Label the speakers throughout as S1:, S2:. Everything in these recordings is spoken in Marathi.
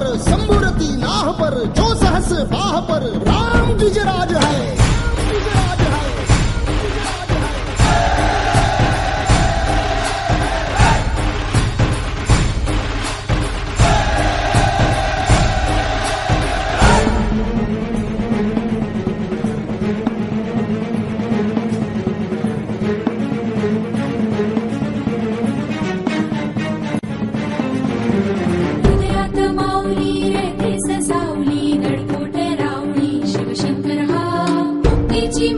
S1: पर शंभुरती नाह पर जो सहस बाह पर राम गिजराज है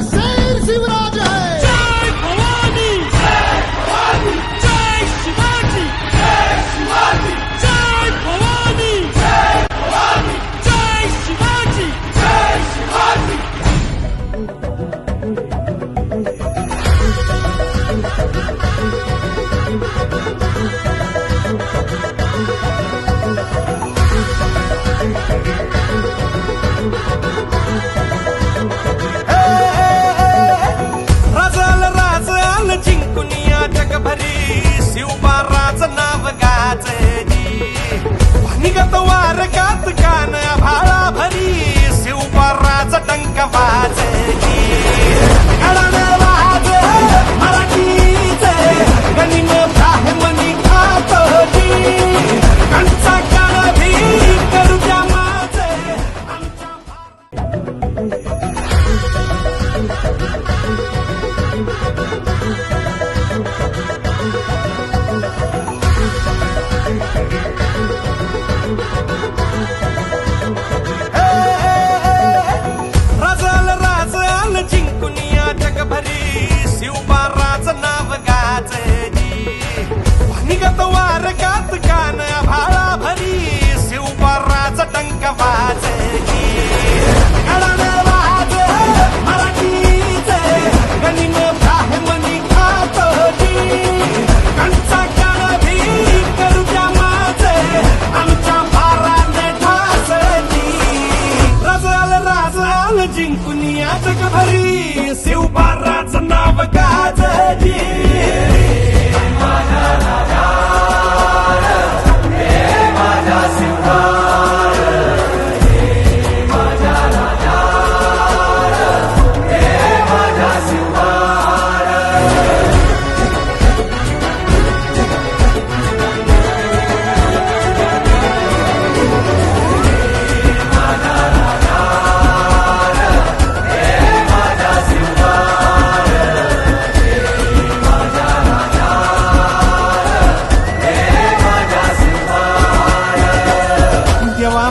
S2: isso, भरी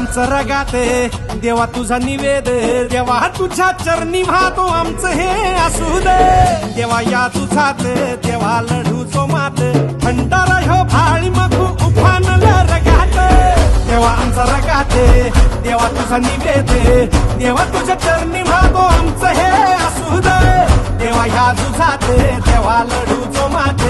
S2: आमचं रगात देवा तुझा निवेद देवा तुझ्या चरणी भातो आमचं हे असू दे देवा या ते देवा लढू सो मात थंडारा हो भाळी मखू उफान रगात देवा आमचा रगाते देवा तुझा निवेद देवा तुझ्या चरणी भातो आमचं हे असू दे देवा या ते देवा लढू सो मात